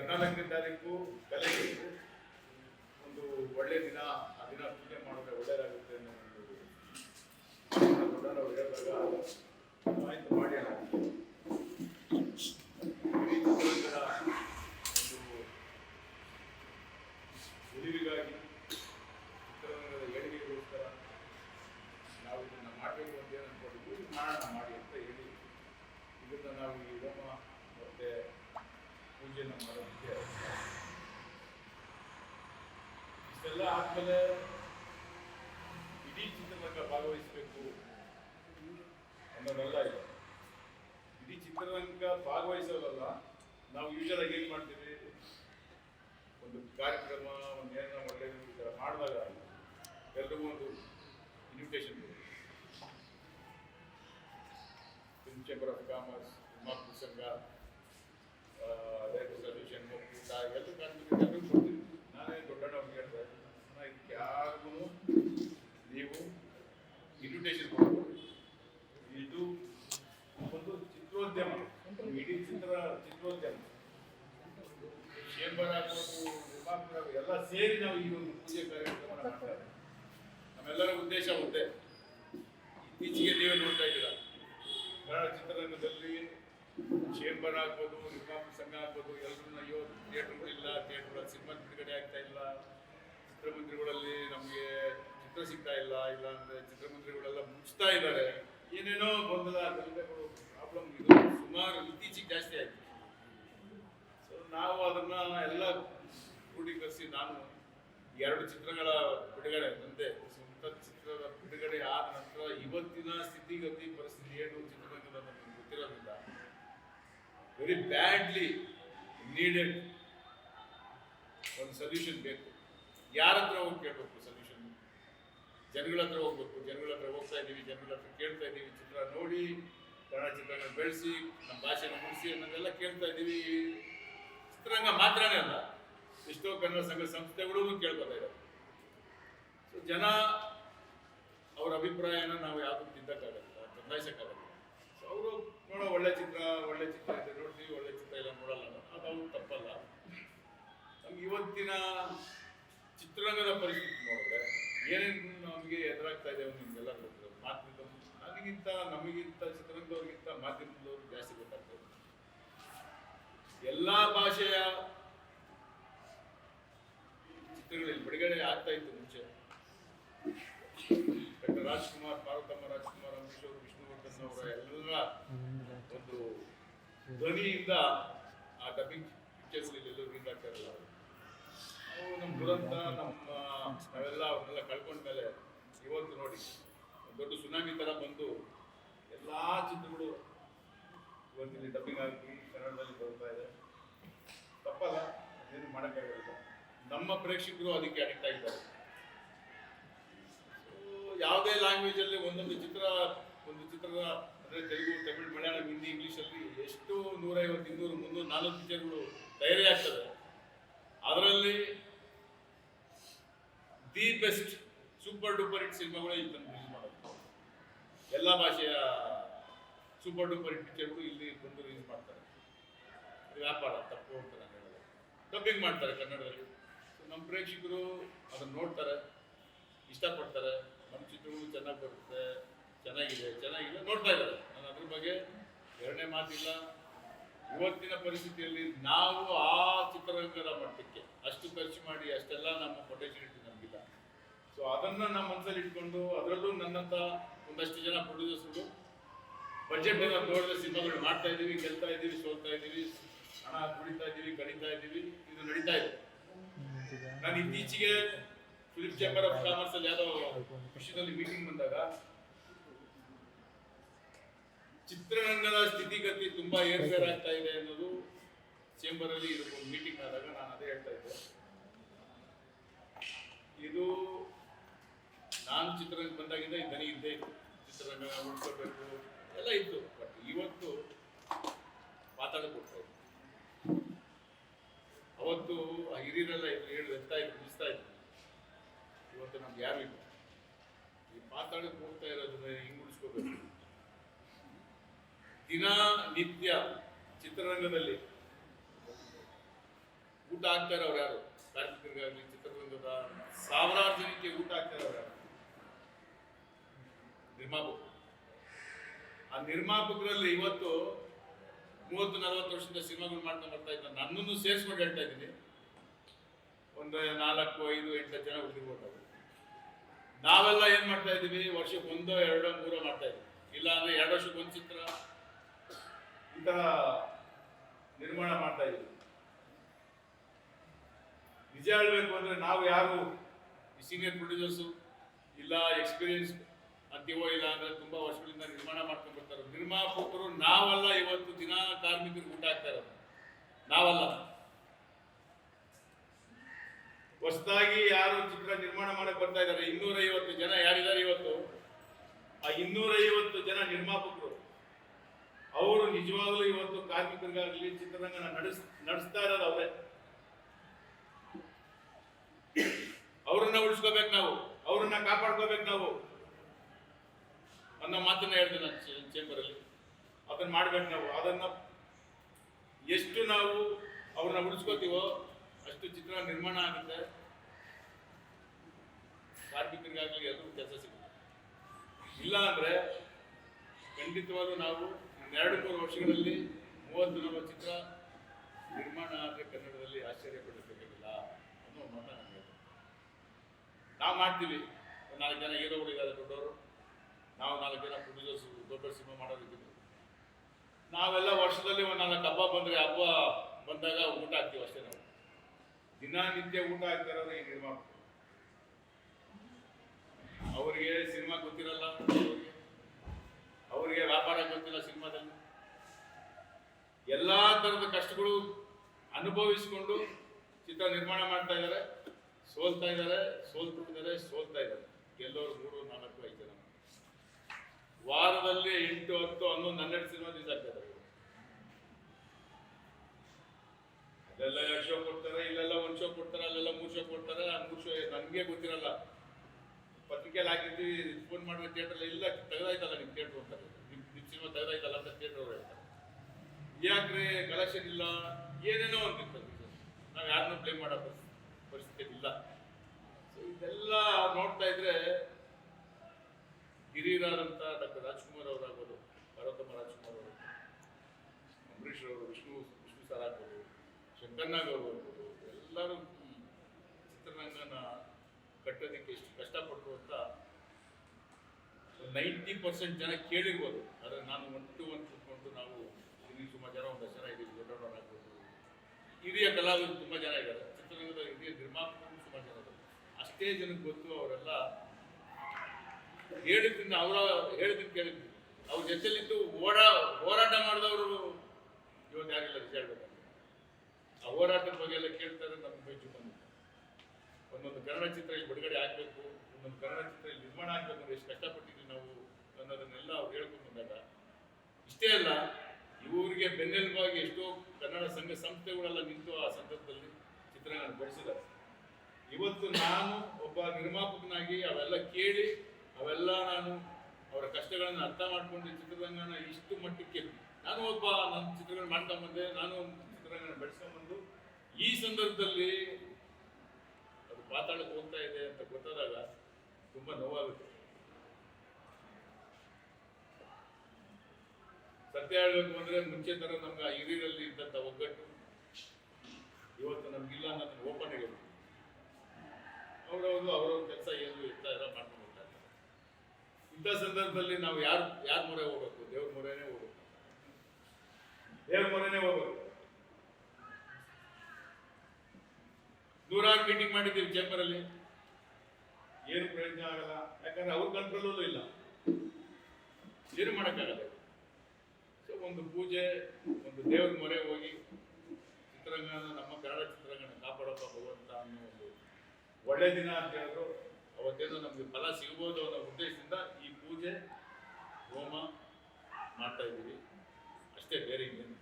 ಹದಿನಾಲ್ಕನೇ ತಾರೀಕು ಕಲೆಗೆ ಒಂದು ಒಳ್ಳೆ ದಿನ, ಆ ದಿನ ಪೂಜೆ ಮಾಡಿದ್ರೆ ಒಳ್ಳೇದಾಗುತ್ತೆ ಅನ್ನೋ ಒಂದು ಆಯ್ತು, ಮಾಡಿ ನಾವು ಇದನ್ನು ಮಾಡಬೇಕು ಅಂತ ಏನು ಅನ್ಕೊಂಡಿದ್ವಿ ಮಾಡೋಣ, ಮಾಡಿ ಅಂತ ಹೇಳಿ ಇದನ್ನು ನಾವು ಈ ಪೂಜೆನ ಮಾಡೋದಕ್ಕೆ ಇಷ್ಟೆಲ್ಲ ಆದಮೇಲೆ ಇಡೀ ಚಿತ್ರರಂಗ ಭಾಗವಹಿಸಬೇಕು ಅನ್ನೋದಲ್ಲ ಇದೆ. ಇಡೀ ಚಿತ್ರರಂಗ ಭಾಗವಹಿಸೋದಲ್ಲ, ನಾವು ಯೂಶಲ್ ಆಗಿ ಏನ್ ಮಾಡ್ತೀವಿ? ಒಂದು ಕಾರ್ಯಕ್ರಮ, ಒಂದು ಏನೋ ಒಳ್ಳೆಯದು ಈ ಥರ ಮಾಡಿದಾಗ ಎಲ್ರಿಗೂ ಒಂದು invitation film chamber of commerce ಮಾತೃ ಸಂಘ ಡೈರೆಕ್ಟರ್ ಸೊಲ್ಯೂಷನ್ ಒಕ್ಕೂಟ ಎಲ್ಲ ಕಾಣ್ತೀವಿ ಎಲ್ಲರಿಗೂ ಕೊಡ್ತೀವಿ ನಾನೇ ದೊಡ್ಡಣ್ಣವ್ರಿಗೆ ಹೇಳಿದೆ ಅಣ್ಣ ಇದಕ್ಕೆ ಯಾರಿಗೂ ನೀವು ಇನ್ವಿಟೇಷನ್ ಕೊಡ್ಬೋದು ಇದು ಒಂದು ಚಿತ್ರೋದ್ಯಮ ಇಡೀ ಚಿತ್ರ ಚಿತ್ರೋದ್ಯಮ ಚೇಂಬರ್ ಆಗ್ಬೋದು ನಿರ್ಮಾಪಕರು ಆಗ್ಬೋದು, ಎಲ್ಲ ಸೇರಿ ನಾವು ಈ ಒಂದು ಪೂಜೆ ಕಾರ್ಯಕ್ರಮ ಮಾಡ್ತಾರೆ ನಮ್ಮೆಲ್ಲರ ಉದ್ದೇಶ ಒಂದೇ. ಇತ್ತೀಚೆಗೆ ನೀವು ನೋಡ್ತಾ ಇದ್ದೀರಾ? ಕನ್ನಡ ಚಿತ್ರರಂಗದಲ್ಲಿ ಚೇಂಬರ್ ಆಗ್ಬೋದು ನಿರ್ಮಾಪ ಸಂಘ ಆಗ್ಬೋದು ಎಲ್ಲರೂ ಅಯ್ಯೋ ಥಿಯೇಟರ್ಗಳಿಲ್ಲ ಥಿಯೇಟರ್ಗಳ ಸಿನಿಮಾ ಬಿಡುಗಡೆ ಆಗ್ತಾ ಇಲ್ಲ. ಚಿತ್ರಮಂದಿರಗಳಲ್ಲಿ ನಮಗೆ ಚಿತ್ರ ಸಿಗ್ತಾ ಇಲ್ಲ ಇಲ್ಲ ಅಂದರೆ ಚಿತ್ರಮಂದಿರಗಳೆಲ್ಲ ಮುಚ್ತಾ ಇದ್ದಾರೆ. ಏನೇನೋ ಗೊಂದಲ ಗಲಭೆಗಳು ಪ್ರಾಬ್ಲಮ್ ಇದು. ಸುಮಾರು ಇತ್ತೀಚೆಗೆ ಜಾಸ್ತಿ ಆಯಿತು. ಸೊ ನಾವು ಅದನ್ನು ಎಲ್ಲ ಕ್ರೋಢೀಕರಿಸಿ ನಾನು ಎರಡು ಚಿತ್ರಗಳ ಬಿಡುಗಡೆ ನಂದೆ ಚಿತ್ರದ ಬಿಡುಗಡೆ ಆದ ನಂತರ ಇವತ್ತಿನ ಸ್ಥಿತಿಗತಿ ಪರಿಸ್ಥಿತಿ ಏನು ಚಿತ್ರರಂಗದ ನಮಗೆ ಗೊತ್ತಿರೋದಿಲ್ಲ. ವೆರಿ ಬ್ಯಾಡ್ಲಿ ನೀಡೆಡ್ ಒಂದು ಸೊಲ್ಯೂಷನ್ ಬೇಕು. ಯಾರ ಹತ್ರ ಹೋಗಿ ಕೇಳಬೇಕು ಸೊಲ್ಯೂಷನ್ ಜನಗಳ ಹತ್ರ ಹೋಗ್ಬೇಕು. ಜನಗಳ ಹತ್ರ ಹೋಗ್ತಾ ಇದ್ದೀವಿ, ಜನಗಳ ಹತ್ರ ಕೇಳ್ತಾ ಇದ್ದೀವಿ. ಚಿತ್ರ ನೋಡಿ ಕನ್ನಡ ಚಿತ್ರಗಳನ್ನ ಬೆಳೆಸಿ, ನಮ್ಮ ಭಾಷೆನ ಉಳಿಸಿ ಅನ್ನೋದೆಲ್ಲ ಕೇಳ್ತಾ ಇದ್ದೀವಿ. ಚಿತ್ರರಂಗ ಮಾತ್ರನೇ ಅಲ್ಲ, ಎಷ್ಟೋ ಕನ್ನಡ ಸಂಘ ಸಂಸ್ಥೆಗಳು ಕೇಳ್ಕೊತಾ ಇದ್ದಾರೆ ಸೊ ಜನ ಅವ್ರ ಅಭಿಪ್ರಾಯನ ನಾವು ಯಾವುದು ತಿದ್ದಕ್ಕಾಗಲ್ಲ ಬದಲಾಯಿಸಕ್ಕಾಗಲ್ಲ. ಅವರು ನೋಡೋ ಒಳ್ಳೆ ಚಿತ್ರ ಒಳ್ಳೆ ಚಿತ್ರ ಇದೆ, ನೋಡ್ತೀವಿ, ಒಳ್ಳೆ ಚಿತ್ರ ಇಲ್ಲ, ನೋಡಲ್ಲ ಅದು ಅವ್ರು ತಪ್ಪಲ್ಲ. ನಮ್ಗೆ ಇವತ್ತಿನ ಚಿತ್ರರಂಗದ ಪರಿಸ್ಥಿತಿ ನೋಡಿದ್ರೆ ಏನೇನು ನಮಗೆ ಎದುರಾಗ್ತಾ ಇದೆ ನಿಮ್ಗೆಲ್ಲ ಗೊತ್ತಿರೋದು ಮಾಧ್ಯಮ, ನನಗಿಂತ, ನಮಗಿಂತ, ಚಿತ್ರರಂಗದವ್ರಿಗಿಂತ ಮಾಧ್ಯಮದವ್ರು ಜಾಸ್ತಿ ಗೊತ್ತಾಗ್ತದೆ ಎಲ್ಲ ಭಾಷೆಯ ಚಿತ್ರಗಳಲ್ಲಿ ಬಿಡುಗಡೆ ಆಗ್ತಾ ಇತ್ತು ಮುಂಚೆ. ರಾಜ್ಕುಮಾರ್ ಪಾರ್ವತಮ್ಮ ರಾಜ್ಕುಮಾರ್, ಅಂಬರೀಶ್ ಅವರು, ವಿಷ್ಣುವರ್ಧನ್ ಅವರ, ಎಲ್ಲ ಒಂದು ಧ್ವನಿಯಿಂದ ಆ ಡಬ್ಬಿಂಗ್ ಪಿಕ್ಚರ್ಗಳಲ್ಲಿ ಎಲ್ಲರೂ ರೀಡ್ ಆಗ್ತಾ ಇರಲ್ಲ ನಾವು ನಮ್ಮ ದುರಂತ, ನಮ್ಮ ನಾವೆಲ್ಲ ಅವ್ರನ್ನೆಲ್ಲ ಕಳ್ಕೊಂಡ್ಮೇಲೆ ಇವತ್ತು ನೋಡಿ ದೊಡ್ಡ ಸುನಾಮಿ ತರ ಬಂದು ಎಲ್ಲಾ ಚಿತ್ರಗಳು ಇವತ್ತು ಇಲ್ಲಿ ಡಬ್ಬಿಂಗ್ ಆಗಿ ಕನ್ನಡದಲ್ಲಿ ಬರ್ತಾ ಇದೆ. ತಪ್ಪಲ್ಲ ಏನು ಮಾಡೋಕ್ಕಾಗಲ್ಲ. ನಮ್ಮ ಪ್ರೇಕ್ಷಕರು ಅದಕ್ಕೆ ಅಡಿಕ್ಟ್ ಆಗಿದ್ದಾರೆ. ಯಾವುದೇ ಲ್ಯಾಂಗ್ವೇಜ್ ಅಲ್ಲಿ ಒಂದೊಂದು ಚಿತ್ರ ಒಂದು ಚಿತ್ರದ ಅಂದ್ರೆ ತೆಲುಗು, ತಮಿಳು, ಮಲಯಾಳಂ, ಹಿಂದಿ ಇಂಗ್ಲಿಷ್ ಅಲ್ಲಿ ಎಷ್ಟು ನೂರೈವತ್ತು, ಇನ್ನೂರು, ಮುನ್ನೂರು ನಾಲ್ಕು ಪಿಕ್ಚರ್ಗಳು ತಯಾರಿ ಆಗ್ತದೆ. ಅದರಲ್ಲಿ the best super duper hit ಸಿನಿಮಾಗಳು ಇಲ್ಲಿ ತಂದು ರಿಲೀಸ್ ಮಾಡೋದು. ಎಲ್ಲ ಭಾಷೆಯ ಸೂಪರ್ ಡೂಪರ್ ಹಿಟ್ ಪಿಕ್ಚರ್ಗಳು ಇಲ್ಲಿ ಬಂದು ರಿಲೀಸ್ ಮಾಡ್ತಾರೆ. ವ್ಯಾಪಾರ ತಪ್ಪು ಅಂತ ನಾನು ಹೇಳೋದು. ಡಬ್ಬಿಂಗ್ ಮಾಡ್ತಾರೆ ಕನ್ನಡದಲ್ಲಿ. ನಮ್ಮ ಪ್ರೇಕ್ಷಕರು ಅದನ್ನ ನೋಡ್ತಾರೆ, ಇಷ್ಟಪಡ್ತಾರೆ. ಚಿತ್ರಗಳು ಚೆನ್ನಾಗಿ ಬರುತ್ತೆ, ಚೆನ್ನಾಗಿದೆ ಚೆನ್ನಾಗಿದೆ ನೋಡ್ತಾ ಇದ್ದಾರೆ. ನಾನು ಅದ್ರ ಬಗ್ಗೆ ಎರಡನೇ ಮಾತಿಲ್ಲ. ಇವತ್ತಿನ ಪರಿಸ್ಥಿತಿಯಲ್ಲಿ ನಾವು ಆ ಚಿತ್ರರಂಗದ ಮಟ್ಟಕ್ಕೆ ಅಷ್ಟು ಖರ್ಚು ಮಾಡಿ ಅಷ್ಟೆಲ್ಲ ನಮ್ಮ ಪೊಟೆನ್ಶಿಯಲಿಟಿ ನಮಗಿಲ್ಲ. ಸೊ ಅದನ್ನ ನಮ್ಮ ಮನಸ್ಸಲ್ಲಿ ಇಟ್ಕೊಂಡು ಅದರಲ್ಲೂ ನನ್ನಂತ ಒಂದಷ್ಟು ಜನ ಪ್ರೊಡ್ಯೂಸರ್ಸ್ಗಳು ಬಜೆಟ್ ದೊಡ್ಡ ಸಿನಿಮಾಗಳು ಮಾಡ್ತಾ ಇದ್ದೀವಿ, ಗೆಲ್ತಾ ಇದ್ದೀವಿ, ಸೋಲ್ತಾ ಇದ್ದೀವಿ, ಹಣ ದುಡಿತಾ ಇದ್ದೀವಿ ಕಡಿತಾ ಇದ್ದೀವಿ, ಇದು ನಡೀತಾ ಇದೆ. ನಾನು ಇತ್ತೀಚೆಗೆ ಫಿಲಿಪ್ ಚೇಂಬರ್ ಆಫ್ ಕಾಮರ್ಸ್ ಅಲ್ಲಿ ಯಾವುದೋ ವಿಷಯದಲ್ಲಿ ಮೀಟಿಂಗ್ ಬಂದಾಗ ಚಿತ್ರರಂಗದ ಸ್ಥಿತಿಗತಿ ತುಂಬಾ ಏರ್ಪೇರ್ ಆಗ್ತಾ ಇದೆ ಅನ್ನೋದು ಚೇಂಬರ್ ಅಲ್ಲಿ ಇದು ಮೀಟಿಂಗ್ ಆದಾಗ ನಾನು ಅದೇ ಹೇಳ್ತಾ ಇದ್ದೆ. ಇದು ನಾನು ಚಿತ್ರರಂಗ ಬಂದಾಗಿಂದ ಈ ದನಿ ಇದ್ದೇ ಚಿತ್ರರಂಗ ಉಳ್ಕೋಬೇಕು ಎಲ್ಲ ಇತ್ತು. ಬಟ್ ಇವತ್ತು ಇತ್ತು ಅವತ್ತು ಆ ಹಿರಿಯರೆಲ್ಲ ಹೇಳಿ ಎತ್ತಾ ಇದ್ರು ನಮ್ಗೆ ಯಾರು ಇಲ್ಲ ಈ ಮಾತಾಡಕ್ಕೆ ಹೋಗ್ತಾ ಇರೋದನ್ನ ದಿನ ನಿತ್ಯ ಚಿತ್ರರಂಗದಲ್ಲಿ ಊಟ ಹಾಕ್ತಾರೆ ಅವ್ರು ಯಾರು? ಕಾರ್ಮಿಕರಿಗಾಗಲಿ ಚಿತ್ರರಂಗದ ಸಾವಿರಾರು ಜನಕ್ಕೆ ಊಟ ಹಾಕ್ತಾರೆ ಅವ್ರು ಯಾರು? ನಿರ್ಮಾಪಕರು. ಆ ನಿರ್ಮಾಪಕರಲ್ಲಿ ಇವತ್ತು ಮೂವತ್ತು, ನಲವತ್ತು ವರ್ಷದ ಸಿನಿಮಾಗಳು ಮಾಡ್ಕೊಂಡು ಬರ್ತಾ ಇದ್ದ ನನ್ನನ್ನು ಸೇರಿಸ್ಕೊಂಡು ಹೇಳ್ತಾ ಇದ್ದೀನಿ. ಒಂದು ನಾಲ್ಕು, ಐದು, ಎಂಟು ಜನ ಅವರು ನಾವೆಲ್ಲ ಏನು ಮಾಡ್ತಾ ಇದೀವಿ? ವರ್ಷಕ್ಕೆ ಒಂದೋ ಎರಡೋ ಮೂರೋ ಮಾಡ್ತಾ ಇದ್ದೀವಿ ಇಲ್ಲ ಅಂದ್ರೆ ಎರಡು ವರ್ಷಕ್ಕೆ ಒಂದು ಚಿತ್ರ? ಇಂತಹ ನಿರ್ಮಾಣ ಮಾಡ್ತಾ ಇದ್ದೀವಿ ನಿಜ ಹೇಳ್ಬೇಕು ಅಂದ್ರೆ ನಾವು ಯಾರು? ಸೀನಿಯರ್ ಪ್ರೊಡ್ಯೂಸರ್ಸು ಇಲ್ಲ ಎಕ್ಸ್ಪೀರಿಯನ್ಸ್ ಅಂತೀವೋ ಇಲ್ಲ ಅಂದ್ರೆ ತುಂಬಾ ವರ್ಷಗಳಿಂದ ನಿರ್ಮಾಣ ಮಾಡ್ಕೊಂಡು ಬರ್ತಾರೆ. ನಿರ್ಮಾಪಕರು ನಾವಲ್ಲ ಇವತ್ತು ದಿನ ಕಾರ್ಮಿಕರಿಗೆ ಊಟ ಆಗ್ತಾ ಇರೋದು. ನಾವಲ್ಲ. ಹೊಸದಾಗಿ ಯಾರು ಚಿತ್ರ ನಿರ್ಮಾಣ ಮಾಡಕ್ ಬರ್ತಾ ಇದ್ದಾರೆ? ಇನ್ನೂರೈವತ್ತು ಜನ ಯಾರಿದ್ದಾರೆ ಇವತ್ತು? ಆ ಇನ್ನೂರೈವತ್ತು ಜನ ನಿರ್ಮಾಪಕರು. ಅವರು ನಿಜವಾಗ್ಲೂ ಇವತ್ತು ಕಾರ್ಮಿಕರಿಗಾಗಲಿ ಚಿತ್ರರಂಗನ ನಡೆಸ್, ನಡೆಸ್ತಾ ಇರೋದು ಅವರೇ. ಅವ್ರನ್ನ ಉಳಿಸ್ಕೋಬೇಕು ನಾವು. ಅವ್ರನ್ನ ಕಾಪಾಡ್ಕೋಬೇಕು ನಾವು. ಅನ್ನೋ ಮಾತನ್ನ ಹೇಳ್ತೇನೆ ಚೇಂಬರ್ ಅಲ್ಲಿ ಅದನ್ನ ಮಾಡ್ಬೇಕು ನಾವು. ಅದನ್ನ ಎಷ್ಟು ನಾವು ಅವ್ರನ್ನ ಉಳಿಸ್ಕೋತೀವೋ ಅಷ್ಟು ಚಿತ್ರ ನಿರ್ಮಾಣ ಆಗುತ್ತೆ. ಕಾರ್ಮಿಕರಿಗಾಗಲಿ ಎಲ್ಲರೂ ಕೆಲಸ ಸಿಗುತ್ತೆ. ಇಲ್ಲ ಅಂದರೆ ಖಂಡಿತವಾಗೂ ನಾವು ಎರಡು ಮೂರು ವರ್ಷಗಳಲ್ಲಿ ಮೂವತ್ತು ನಲವತ್ತು ಚಿತ್ರ ನಿರ್ಮಾಣ ಆದರೆ ಕನ್ನಡದಲ್ಲಿ ಆಶ್ಚರ್ಯ ಪಡಿಸಬೇಕಿಲ್ಲ ಅನ್ನೋ ಮಾತ ಇದೆ. ನಾವು ಮಾಡ್ತೀವಿ. ನಾಲ್ಕು ಜನ ಹೀರೋಗಳಿದ್ದಾರೆ ದೊಡ್ಡವರು, ನಾವು ನಾಲ್ಕು ಜನ ಪ್ರೊಡ್ಯೂಸರ್ಸ್ ದೊಡ್ಡ ಸಿನಿಮಾ ಮಾಡೋರಿದ್ದೀವಿ ನಾವೆಲ್ಲ ವರ್ಷದಲ್ಲಿ ಒಂದು ನಾಲ್ಕು ಹಬ್ಬ ಬಂದರೆ ಹಬ್ಬ ಬಂದಾಗ ಊಟ ಹಾಕ್ತೀವಿ ಅಷ್ಟೇ ನಾವು. ದಿನನಿತ್ಯ ಊಟ ಹಾಕ್ತಾರೆ ಈ ಅವರಿಗೆ ಸಿನಿಮಾ ಗೊತ್ತಿರಲ್ಲ ಅವ್ರಿಗೆ. ವ್ಯಾಪಾರ ಗೊತ್ತಿಲ್ಲ ಸಿನಿಮಾದಲ್ಲಿ. ಎಲ್ಲಾ ತರದ ಕಷ್ಟಗಳು ಅನುಭವಿಸಿಕೊಂಡು ಚಿತ್ರ ನಿರ್ಮಾಣ ಮಾಡ್ತಾ ಇದ್ದಾರೆ, ಸೋಲ್ತಾ ಇದ್ದಾರೆ ಸೋಲ್ತಿದ್ದಾರೆ ಸೋಲ್ತಾ ಇದ್ದಾರೆ. ಗೆಲ್ಲೋರು ಮೂರು, ನಾಲ್ಕು, ಐದು ಜನ. ವಾರದಲ್ಲಿ ಎಂಟು, ಹತ್ತು, ಹನ್ನೊಂದು, ಹನ್ನೆರಡು ಸಿನಿಮಾ ದಿವಸ ಆಗ್ತಾ ಎರಡು ಶೋ ಕೊಡ್ತಾರೆ, ಇಲ್ಲೆಲ್ಲ ಒಂದು ಶೋ ಕೊಡ್ತಾರೆ, ಅಲ್ಲೆಲ್ಲ ಮೂರು ಶೋ ಕೊಡ್ತಾರೆ, ಆ ಮೂರು ಶೋ ನನಗೆ ಗೊತ್ತಿರಲ್ಲ. ಪತ್ರಿಕೆಯಲ್ಲಿ ಹಾಕಿದ್ವಿ ಫೋನ್ ಮಾಡುವ ಥಿಯೇಟರ್ ಇಲ್ಲ, ತೆಗೆದಾಯ್ತಲ್ಲ ನಿಮ್ಮ ಥಿಯೇಟರ್ ಅಂತ. ನಿಮ್ಮ ನಿಮ್ಮ ಸಿನಿಮಾ ತೆಗೆದಾಯ್ತಲ್ಲ ಅಂತ ಥಿಯೇಟರ್ ಅವ್ರು ಹೇಳ್ತಾರೆ. ಯಾಕ್ರೆ ಕಲೆಕ್ಷನ್ ಇಲ್ಲ, ಏನೇನೋ ಅಂತಿರ್ತಾರೆ ನಾವು ಯಾರನ್ನೂ ಬ್ಲೇಮ್ ಮಾಡೋ ಪರಿಸ್ಥಿತಿ ಇಲ್ಲ. ಸೊ ಇದೆಲ್ಲ ನೋಡ್ತಾ ಇದ್ರೆ ಹಿರಿಯರಾದಂಥ ಡಾಕ್ಟರ್ ರಾಜ್ಕುಮಾರ್ ಅವರಾಗ್ಬೋದು ಪಾರ್ವತಮ್ಮ ರಾಜ್ಕುಮಾರ್ ಅವರು ಅಂಬರೀಶ್ ಅವರು, ವಿಷ್ಣು ವಿಷ್ಣು ಸರ್ ಆಗ್ಬೋದು, ಶಂಕರ್ನಾಗ್ ಅವರು ಆಗ್ಬೋದು, ಎಲ್ಲರೂ ಚಿತ್ರರಂಗನ ಕಟ್ಟೋದಕ್ಕೆ ಎಷ್ಟು ಕಷ್ಟಪಟ್ಟರು ಅಂತ ನೈಂಟಿ ಪರ್ಸೆಂಟ್ ಜನ ಕೇಳಿರ್ಬೋದು. ಆದರೆ ನಾನು ಒನ್ ಟು ಒನ್ ಕೂತ್ಕೊಂಡು ನಾವು ಇಲ್ಲಿ ಸುಮಾರು ಜನ ಒಂದು ಜನ ಇದ್ದೀವಿ ದೊಡ್ಡವರಾಗ್ಬೋದು ಹಿರಿಯ ಕಲಾವಿದರು ತುಂಬ ಜನ ಇದ್ದಾರೆ. ಚಿತ್ರರಂಗದ ಹಿರಿಯ ನಿರ್ಮಾಪಕರು ಸುಮಾರು ಜನ ಇದ್ದಾರೆ. ಅಷ್ಟೇ ಜನಕ್ಕೆ ಗೊತ್ತು ಅವರೆಲ್ಲ ಹೇಳಿದ್ರಿಂದ ಅವರ ಹೇಳಿದ್ದನ್ನು ಕೇಳಿದ್ವಿ. ಅವ್ರ ಜೊತೆಲಿದ್ದು ಓಡಾ ಹೋರಾಟ ಮಾಡಿದವರು ಇವತ್ತು ಯಾರಿಲ್ಲ ನಿಜ ಹೇಳ್ಬೇಕಂದ್ರೆ ಆ ಹೋರಾಟದ ಬಗ್ಗೆ ಎಲ್ಲ ಕೇಳ್ತಾರೆ, ನಮ್ಮ ಬೆಚ್ಚು ಬಂದಿದೆ. ಒಂದೊಂದು ಕನ್ನಡ ಚಿತ್ರ ಇಲ್ಲಿ ಬಿಡುಗಡೆ ಆಗಬೇಕು. ಒಂದೊಂದು ಕನ್ನಡ ಚಿತ್ರ ನಿರ್ಮಾಣ ಆಗಬೇಕು ಎಷ್ಟು ಕಷ್ಟಪಟ್ಟಿದ್ವಿ ನಾವು ಅನ್ನೋದನ್ನೆಲ್ಲ ಅವ್ರು ಹೇಳ್ಕೊಂಡು ಬಂದಾಗ ಇಷ್ಟೇ ಅಲ್ಲ, ಇವರಿಗೆ ಬೆನ್ನೆಲುಬಾಗಿ ಎಷ್ಟೋ ಕನ್ನಡ ಸಂಘ ಸಂಸ್ಥೆಗಳೆಲ್ಲ ನಿಂತು ಆ ಸಂದರ್ಭದಲ್ಲಿ ಚಿತ್ರಗಳನ್ನು ಬೆಳೆಸಿದ್ದಾರೆ ಇವತ್ತು ನಾನು ಒಬ್ಬ ನಿರ್ಮಾಪಕನಾಗಿ ಅವೆಲ್ಲ ಕೇಳಿ, ಅವೆಲ್ಲ ನಾನು ಅವರ ಕಷ್ಟಗಳನ್ನು ಅರ್ಥ ಮಾಡಿಕೊಂಡು ಚಿತ್ರರಂಗನ ಇಷ್ಟು ಮಟ್ಟಕ್ಕೆ ನಾನು ಒಬ್ಬ ನನ್ನ ಚಿತ್ರಗಳನ್ನ ಮಾಡ್ತಾ ಬಂದೆ ನಾನು ಒಂದು ಚಿತ್ರರಂಗನ ಬೆಳೆಸ್ಕೊಂಡ್ಬಂದು ಈ ಸಂದರ್ಭದಲ್ಲಿ ಅದು ಪಾತಾಳಕ್ಕೆ ಹೋಗ್ತಾ ಇದೆ ಅಂತ ಗೊತ್ತಾದಾಗ ತುಂಬಾ ನೋವಾಗುತ್ತೆ. ಸತ್ಯ ಹೇಳಬೇಕು ಅಂದ್ರೆ ಮುಂಚೆ ತರ ನಮ್ಗೆ ಹಿರಿಯರಲ್ಲಿ ಇದ್ದಂತ ಒಗ್ಗಟ್ಟು ಇವತ್ತು ನಮ್ಗಿಲ್ಲ ಅನ್ನೋದು ಓಪನ್ ಹೇಳಿ ಅವ್ರವ್ರು ಅವ್ರವ್ರ ಕೆಲಸ ಏನು ಇರ್ತಾ ಇರೋ ಮಾಡ್ಕೊಂಡು ಹೋಗ್ತಾ ಇರ್ತಾರೆ ಇಂಥ ಸಂದರ್ಭದಲ್ಲಿ ನಾವು ಯಾರು, ಯಾರ ಮೊರೆ ಹೋಗ್ಬೇಕು? ದೇವ್ರ ಮೊರೆನೇ ಹೋಗ್ಬೇಕು. ದೇವ್ರ ಮೊರೆನೇ ಹೋಗ್ಬೇಕು. ನೂರಾರು ಮೀಟಿಂಗ್ ಮಾಡಿದ್ದೀವಿ ಚೇಂಬರ್ ಅಲ್ಲಿ. ಏನು ಪ್ರಯೋಜನ ಆಗಲ್ಲ. ಯಾಕಂದ್ರೆ ಅವ್ರ ಕಂಟ್ರೋಲಲ್ಲೂ ಇಲ್ಲ. ಏನು ಮಾಡೋಕ್ಕಾಗಲ್ಲ. ಸೊ ಒಂದು ಪೂಜೆ, ಒಂದು ದೇವ್ರ ಮೊರೆ ಹೋಗಿ ಚಿತ್ರರಂಗನ, ನಮ್ಮ ಕನ್ನಡ ಚಿತ್ರರಂಗನ ಕಾಪಾಡಪ್ಪ ಭಗವಂತ ಅನ್ನೋ ಒಂದು ಒಳ್ಳೆ ದಿನ ಅಂತ ಹೇಳಿದ್ರು. ಅವತ್ತೇನೋ ನಮಗೆ ಫಲ ಸಿಗ್ಬೋದು ಅನ್ನೋ ಉದ್ದೇಶದಿಂದ ಈ ಪೂಜೆ ಹೋಮ ಮಾಡ್ತಾ ಇದ್ದೀವಿ. ಅಷ್ಟೇ, ಬೇರೆ ಇನ್ನೇನು